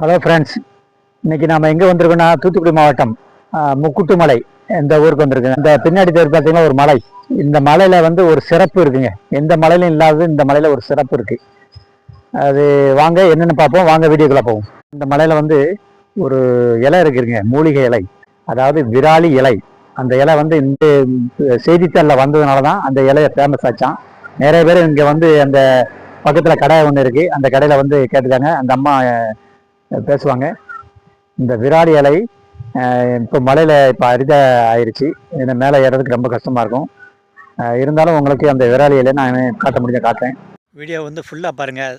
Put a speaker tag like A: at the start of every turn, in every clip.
A: Hello friends இன்னைக்கு நாம் எங்கே வந்திருக்கோம்னா தூத்துக்குடி மாவட்டம் முக்குட்டு முக்குட்டுமலை இந்த ஊருக்கு வந்திருக்கோம் இந்த பின்னாடி பேர் பார்த்தீங்கன்னா ஒரு மலை. இந்த மலையில் வந்து ஒரு சிறப்பு இருக்குங்க. எந்த மலையிலும் இல்லாதது இந்த மலையில் ஒரு சிறப்பு இருக்குது அது வாங்க என்னென்னு பார்ப்போம். வாங்க வீடியோக்குள்ள போவோம். இந்த மலையில் வந்து ஒரு இலை இருக்குதுங்க மூலிகை இலை. அதாவது விராலி இலை. அந்த இலை வந்து இந்த செய்தித்தாளில் வந்ததுனால தான் அந்த இலையை ஃபேமஸ் ஆச்சான் நிறைய பேர் இங்கே வந்து அந்த பக்கத்தில் கடை ஒன்று இருக்குது அந்த கடையில் வந்து கேட்டுக்காங்க அந்த அம்மா பேசுவாங்க. இந்த விராலி இலை இப்போ மலையில் இப்போ அரித ஆயிடுச்சு இந்த மேலே ஏறதுக்கு ரொம்ப கஷ்டமாக இருக்கும். இருந்தாலும் உங்களுக்கு அந்த விராலி இலையை நான் காட்ட முடிஞ்ச காட்டுறேன்.
B: வீடியோ வந்து ஃபுல்லாக பாருங்கள்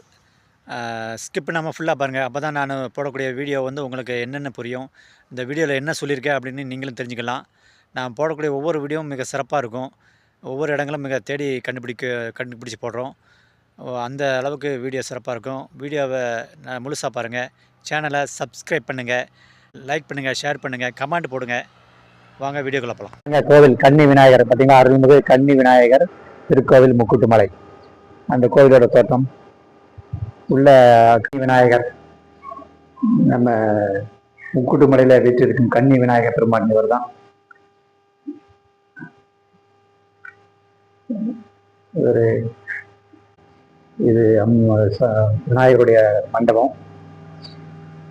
B: ஸ்கிப் பண்ணாமல் ஃபுல்லாக பாருங்கள் அப்போ தான் நான் போடக்கூடிய வீடியோ வந்து உங்களுக்கு என்னென்ன புரியும். இந்த வீடியோவில் என்ன சொல்லியிருக்கேன் அப்படின்னு நீங்களும் தெரிஞ்சுக்கலாம். நான் போடக்கூடிய ஒவ்வொரு வீடியோவும் மிக சிறப்பாக இருக்கும். ஒவ்வொரு இடங்களும் மிக தேடி கண்டுபிடிக்க கண்டுபிடிச்சி போடுறோம். அந்த அளவுக்கு வீடியோ சிறப்பாக இருக்கும். வீடியோவை நான் முழுசாக பாருங்கள் சேனலை சப்ஸ்கிரைப் பண்ணுங்கள் லைக் பண்ணுங்கள் ஷேர் பண்ணுங்கள் கமெண்ட் போடுங்க. வாங்க வீடியோக்குள்ள போகலாம்
A: கோவில் கன்னி விநாயகர் பார்த்தீங்கன்னா அருள்மிகு கன்னி விநாயகர் திருக்கோவில் முக்குட்டுமலை. அந்த கோவிலோட தோட்டம். உள்ள கன்னி விநாயகர் நம்ம முக்குட்டுமலையில் வீற்றிருக்கும் கன்னி விநாயகர் பெருமான் இவர் தான் ஒரு இது விநாயகருடைய மண்டபம்.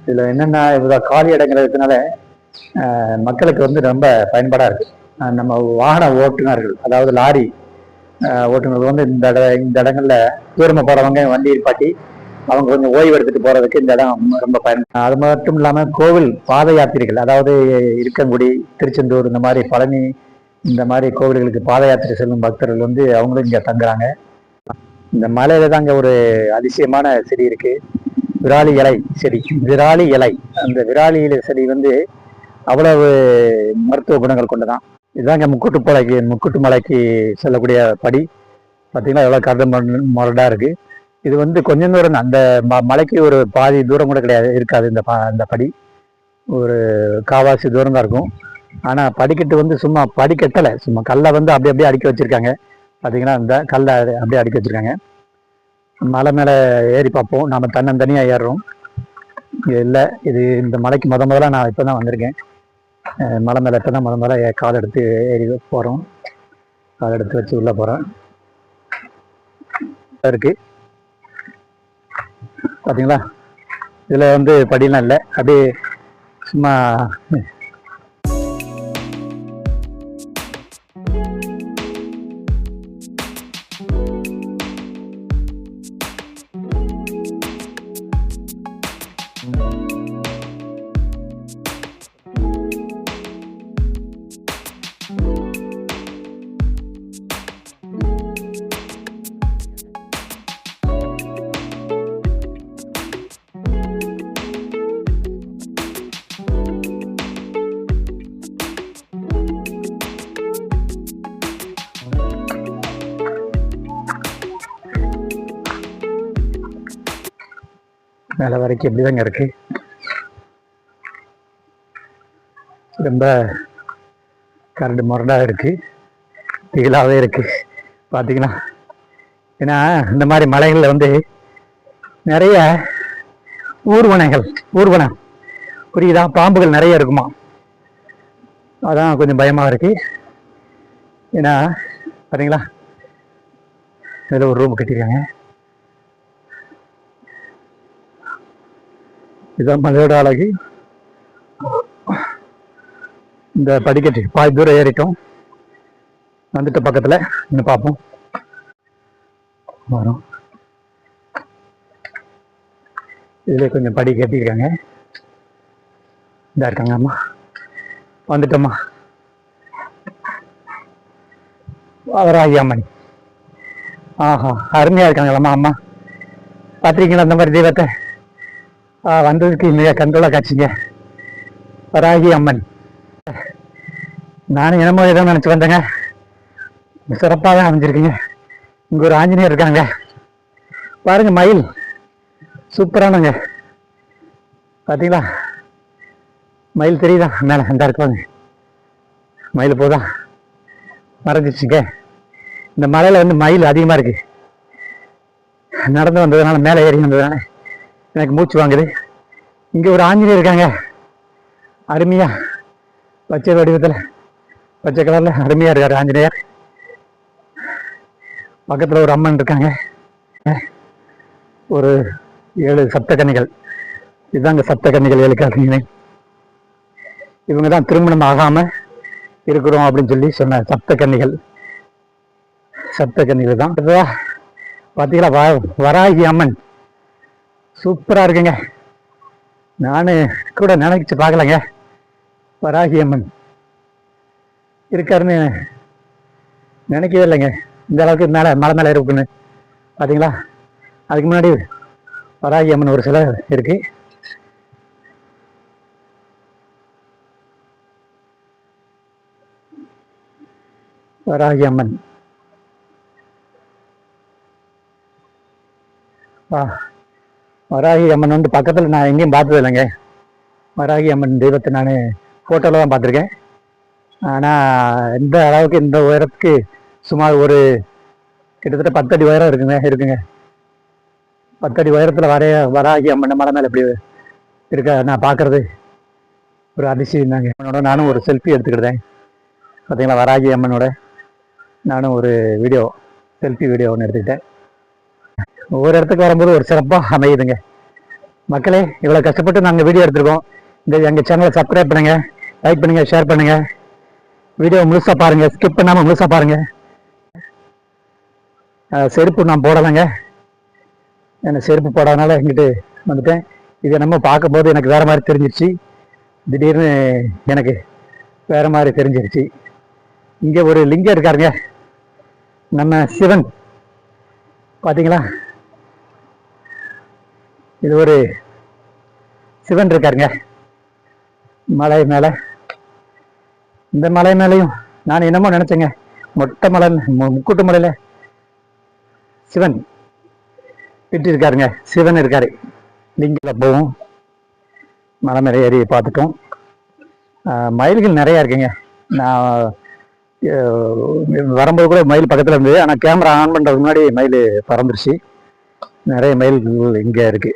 A: இதில் என்னென்ன இவ்வளோ காலி இடங்கள் இருக்கிறதுனால மக்களுக்கு வந்து ரொம்ப பயன்பாடாக இருக்குது நம்ம வாகன ஓட்டுநர்கள் அதாவது லாரி ஓட்டுநர்கள் வந்து இந்த இட இந்த இடங்களில் தூரமாக போகிறவங்க வண்டி நிப்பாட்டி அவங்க கொஞ்சம் ஓய்வு எடுத்துகிட்டு போகிறதுக்கு இந்த இடம் ரொம்ப பயன் அது மட்டும் இல்லாமல் கோவில் பாத யாத்திரைகள் அதாவது இருக்கங்குடி திருச்செந்தூர் இந்த மாதிரி பழனி இந்த மாதிரி கோவில்களுக்கு பாத யாத்திரை செல்லும் பக்தர்கள் வந்து அவங்களும் இங்கே தங்குறாங்க. இந்த மலையில தாங்க ஒரு அதிசயமான செடி இருக்குது விராலி இலை செடி விராலி இலை. அந்த விராலி இலை செடி வந்து அவ்வளவு மருத்துவ குணங்கள் கொண்டதான். இதுதாங்க முக்கூட்டு மலைக்கு முக்குட்டு மலைக்கு செல்லக்கூடிய படி. பார்த்தீங்கன்னா எவ்வளோ கரடு முரடாக இருக்குது இது வந்து கொஞ்சம் தூரம் அந்த ம மலைக்கு ஒரு பாதி தூரம் கூட கிடையாது இருக்காது இந்த ப- இந்த படி. ஒரு காவாசி தூரம் தான் இருக்கும். ஆனால் படிக்கட்டு வந்து சும்மா படிக்கட்டலை. சும்மா கல்லை வந்து அப்படி அப்படியே அடுக்கி வச்சுருக்காங்க. பார்த்தீங்கன்னா இந்த கல்லை அப்படியே அடுக்கி வச்சிருக்காங்க. மலை மேலே ஏறி பார்ப்போம். நாம் தன்னந்தனியாக ஏறுறோம். இது இல்லை இது இந்த மலைக்கு முத முதல்ல நான் இப்போ தான் வந்திருக்கேன் மலை மேலே இப்போ தான் முத முதல்ல ஏ- கால் எடுத்து ஏறி போகிறோம் கால் எடுத்து வச்சு உள்ளே போகிறேன் இருக்குது பார்த்தீங்களா இதில் வந்து படியெலாம் இல்லை. அப்படியே சும்மா மேலே வரைக்கும் எப்படி தாங்க இருக்கு. ரொம்ப கரடு முரடாக இருக்கு. திகிலாகவே இருக்கு. பார்த்தீங்கன்னா ஏன்னா இந்த மாதிரி மலைகளில் வந்து நிறைய ஊர்வனைகள் ஊர்வனம். புரியுதா? பாம்புகள் நிறைய இருக்குமா? அதான் கொஞ்சம் பயமாக இருக்கு. ஏன்னா பார்த்தீங்களா இதில் ஒரு ரூம் கட்டியிருக்காங்க இதுதான் மலையோட அழகு. இந்த படிக்கட்டு பாதி தூரம் ஏறிட்டோம். வந்துட்ட பக்கத்தில் இன்னும் பார்ப்போம் வரும். இதுல கொஞ்சம் படி கட்டியிருக்காங்க. இதா இருக்காங்க அம்மா. வந்துட்டோம்மா. அவராகி அம்மன். ஆஹா அருமையா இருக்காங்களம்மா அம்மா. பார்த்துருக்கீங்களா அந்த மாதிரி தெய்வத்தை? வந்ததுக்கு மிக கண்கொள்ள காட்சிங்க. வராகி அம்மன். நானும் என்னமோ ஏதோ நினச்சி வந்தேங்க. சிறப்பாக தான் அமைஞ்சிருக்கீங்க. இங்கே ஒரு ஆஞ்சநேயர் இருக்காங்க. பாருங்க மயில். சூப்பரானங்க பார்த்தீங்களா மயில் தெரியுதா? மேலே அந்த இருக்காங்க மயில் போதா? மறைஞ்சிச்சுங்க இந்த மலையில் வந்து மயில் அதிகமாக இருக்குது நடந்து வந்ததுனால மேலே ஏறி வந்ததுனால எனக்கு மூச்சு வாங்குது. இங்கே ஒரு ஆஞ்சநேயர் இருக்காங்க. அருமையா. பச்சை வடிவத்தில் பச்சை கலரில் அருமையாக இருக்கார் ஆஞ்சநேயர். பக்கத்தில் ஒரு அம்மன் இருக்காங்க. ஒரு ஏழு சப்த கன்னிகள் இதுதாங்க சப்த கன்னிகள் ஏழு கன்னிகள் இவங்க தான் திருமணம் ஆகாம இருக்கிறோம் அப்படின்னு சொல்லி சொன்ன சப்த கன்னிகள் சப்த கன்னிகள் தான் பார்த்தீங்களா வராகி அம்மன். சூப்பராக இருக்குங்க. நான் கூட நினைச்சு பார்க்கலங்க. வராகி அம்மன் இருக்காருன்னு நினைக்கவே இல்லைங்க. இந்த அளவுக்கு மேலே மலை மேலே இருக்குன்னு. பார்த்தீங்களா அதுக்கு முன்னாடி வராகி அம்மன் ஒரு சிலை இருக்கு. வராகி அம்மன். ஆ வராகி அம்மன் வந்து பக்கத்தில் நான் எங்கேயும் பார்த்தது இல்லைங்க. வராகி அம்மன் தெய்வத்தை நான் ஃபோட்டோவில் தான் பார்த்துருக்கேன். ஆனால் இந்த அளவுக்கு இந்த உயரத்துக்கு சுமார் ஒரு கிட்டத்தட்ட பத்தடி உயரம் இருக்குங்க இருக்குங்க. பத்தடி உயரத்தில் வரைய வராகி அம்மன் மலை மேலே இப்படி இருக்க நான் பார்க்கறது ஒரு அதிசயம் தாங்க. அம்மனோட நானும் ஒரு செல்ஃபி எடுத்துக்கிட்டேன். பார்த்தீங்களா வராகி அம்மனோட நானும் ஒரு வீடியோ செல்ஃபி வீடியோ ஒன்று எடுத்துக்கிட்டேன். ஒவ்வொரு இடத்துக்கு வரும்போது ஒரு சிறப்பாக அமையுதுங்க. மக்களே இவ்வளோ கஷ்டப்பட்டு நாங்கள் வீடியோ எடுத்திருக்கோம். இந்த எங்கள் சேனலை சப்ஸ்கிரைப் பண்ணுங்கள் லைக் பண்ணுங்கள் ஷேர் பண்ணுங்கள் வீடியோ முழுசாக பாருங்கள் ஸ்கிப் பண்ணாமல் முழுசாக பாருங்கள் செருப்பு நான் போடலைங்க. எனக்கு செருப்பு போடாதனால எங்கிட்டு வந்துட்டேன். இது நம்ம பார்க்கும்போது எனக்கு வேறு மாதிரி தெரிஞ்சிருச்சு. திடீர்னு எனக்கு வேறு மாதிரி தெரிஞ்சிருச்சு. இங்கே ஒரு லிங்கம் இருக்காருங்க. நம்ம சிவன். பார்த்தீங்களா இது ஒரு சிவன் இருக்காருங்க. மலை மேலே. இந்த மலை மேலேயும் நான் என்னமோ நினச்சேங்க. மொட்டை மலை முக்கூட்டு மலையில் சிவன் விட்டு இருக்காருங்க சிவன் இருக்காரு. லிங்கில் போவோம். மலை மேலே ஏறி பார்த்துட்டோம். மயில்கள் நிறையா இருக்குங்க. நான் வரும்போது கூட மயில் பக்கத்தில் இருந்தது. ஆனால் கேமரா ஆன் பண்ணுறதுக்கு முன்னாடி மயில் பறந்துருச்சு. நிறைய மயில்கள் இங்கே இருக்குது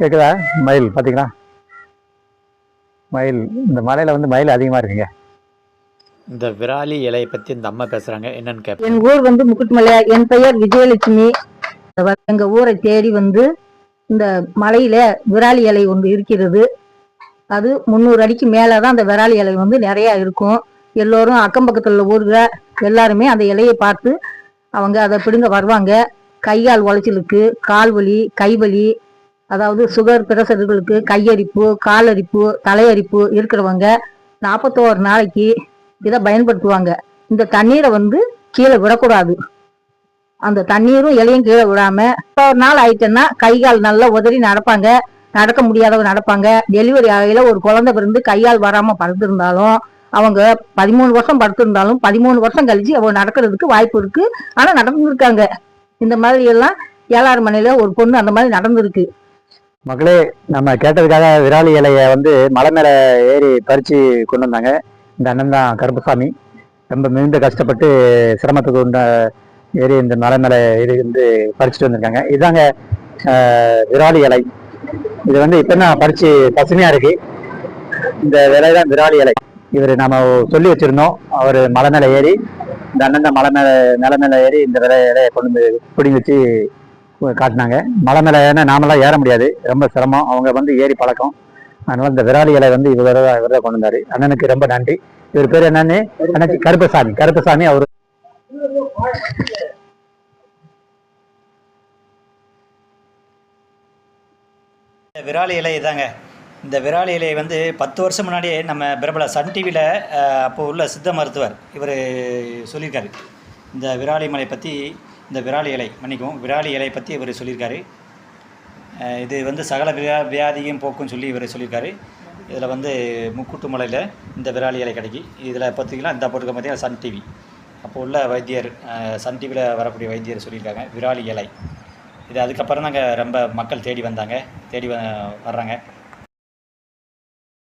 A: கேட்குதா மயில் பார்த்தீங்களா மயில் இந்த மலையில் வந்து மயில் அதிகமாக இருக்குங்க.
B: இந்த விராலி இலையை பற்றி இந்த அம்மா பேசுகிறாங்க என்னன்னு கேட்பேன்
C: என் ஊர் வந்து முக்குட்டுமலை என் பெயர் விஜயலட்சுமி. எங்க ஊரை தேடி வந்து இந்த மலையில விராலி இலை ஒன்று இருக்கிறது. அது முந்நூறு அடிக்கு மேலதான் அந்த விராலி இலை வந்து நிறைய இருக்கும். எல்லோரும் அக்கம் பக்கத்துல உள்ள ஊர்ல எல்லாருமே அந்த இலையை பார்த்து அவங்க அதை பிடுங்க வருவாங்க. கை கால் உளைச்சலுக்கு கால் வலி கை வலி அதாவது சுகர் பிரஷர்களுக்கு கையரிப்பு காலரிப்பு தலையரிப்பு இருக்கிறவங்க நாற்பத்தோரு நாளைக்கு இதை பயன்படுத்துவாங்க. இந்த தண்ணீரை வந்து கீழே விடக்கூடாது. அந்த தண்ணீரும் இலையும் கீழே விடாம ஒரு நாள் ஆயிட்டேன்னா கை கால் நல்லா உதறி நடப்பாங்க. நடக்க முடியாதவங்க நடப்பாங்க. டெலிவரி ஆகையில ஒரு குழந்தை பிறந்து கையால் வராம படுத்திருந்தாலும் அவங்க பதிமூணு வருஷம் படுத்திருந்தாலும் பதிமூணு வருஷம் கழிச்சு அவங்க நடக்கிறதுக்கு வாய்ப்பு இருக்கு. ஆனா நடந்திருக்காங்க. இந்த மாதிரி எல்லாம் ஏழாறு மணில ஒரு பொண்ணு அந்த மாதிரி நடந்திருக்கு.
A: மக்களே நம்ம கேட்டதுக்காக விராலி இலையை வந்து மலை மேலே ஏறி பறித்து கொண்டு வந்தாங்க. இந்த அண்ணன் தான் கருப்பசாமி. ரொம்ப மிகுந்த கஷ்டப்பட்டு சிரமத்துக்கு உண்ட ஏறி இந்த மலை மேலே ஏறி வந்து பறிச்சுட்டு வந்திருக்காங்க. இதாங்க விராலி இலை. இது வந்து இப்போ தான் பறித்து பசுமையாக இருக்கு. இந்த இலை தான் விராலி இலை. இவர் நாம சொல்லி வச்சிருந்தோம். அவர் மலை மேலே ஏறி இந்த அண்ணன் தான் மலை மேலே நில மேலே ஏறி இந்த விலை இலையை கொண்டு வந்து பிடிங்கி வச்சு காட்டினாங்க. மலை மேலே ஏன்னா நாமெல்லாம் ஏற முடியாது. ரொம்ப சிரமம். அவங்க வந்து ஏறி பழக்கம். அதனால இந்த விராலி இலை வந்து இவர் தான் இவர் தான் கொண்டு வந்தாரு. அண்ணனுக்கு ரொம்ப நன்றி. இவர் பேர் என்னன்னு? அண்ணாச்சி கருப்பசாமி. கருப்பசாமி. அவர்.
B: இந்த விராலி இலை இதாங்க. இந்த விராலி இலையை வந்து பத்து வருஷம் முன்னாடியே நம்ம பிரபல சன் டிவியில் அப்போ உள்ள சித்த மருத்துவர் இவர் சொல்லியிருக்காரு. இந்த விராலி மலை பற்றி இந்த விராலி இலை மன்னிக்கும் விராலி இலை பற்றி இவர் சொல்லியிருக்காரு. இது வந்து சகல வியா வியாதியும் போக்குன்னு சொல்லி இவர் சொல்லியிருக்காரு. இதில் வந்து முக்கூட்டு மலையில் இந்த விராலி இலை கிடைக்கி இதில் பார்த்திங்கன்னா இந்த போட்டுக்க பார்த்தீங்கன்னா சன் டிவி. அப்போ உள்ள வைத்தியர் சன் டிவியில் வரக்கூடிய வைத்தியர் சொல்லியிருக்காங்க விராலி இலை. இது அதுக்கப்புறம் தாங்க ரொம்ப மக்கள் தேடி வந்தாங்க தேடி வ வர்றாங்க.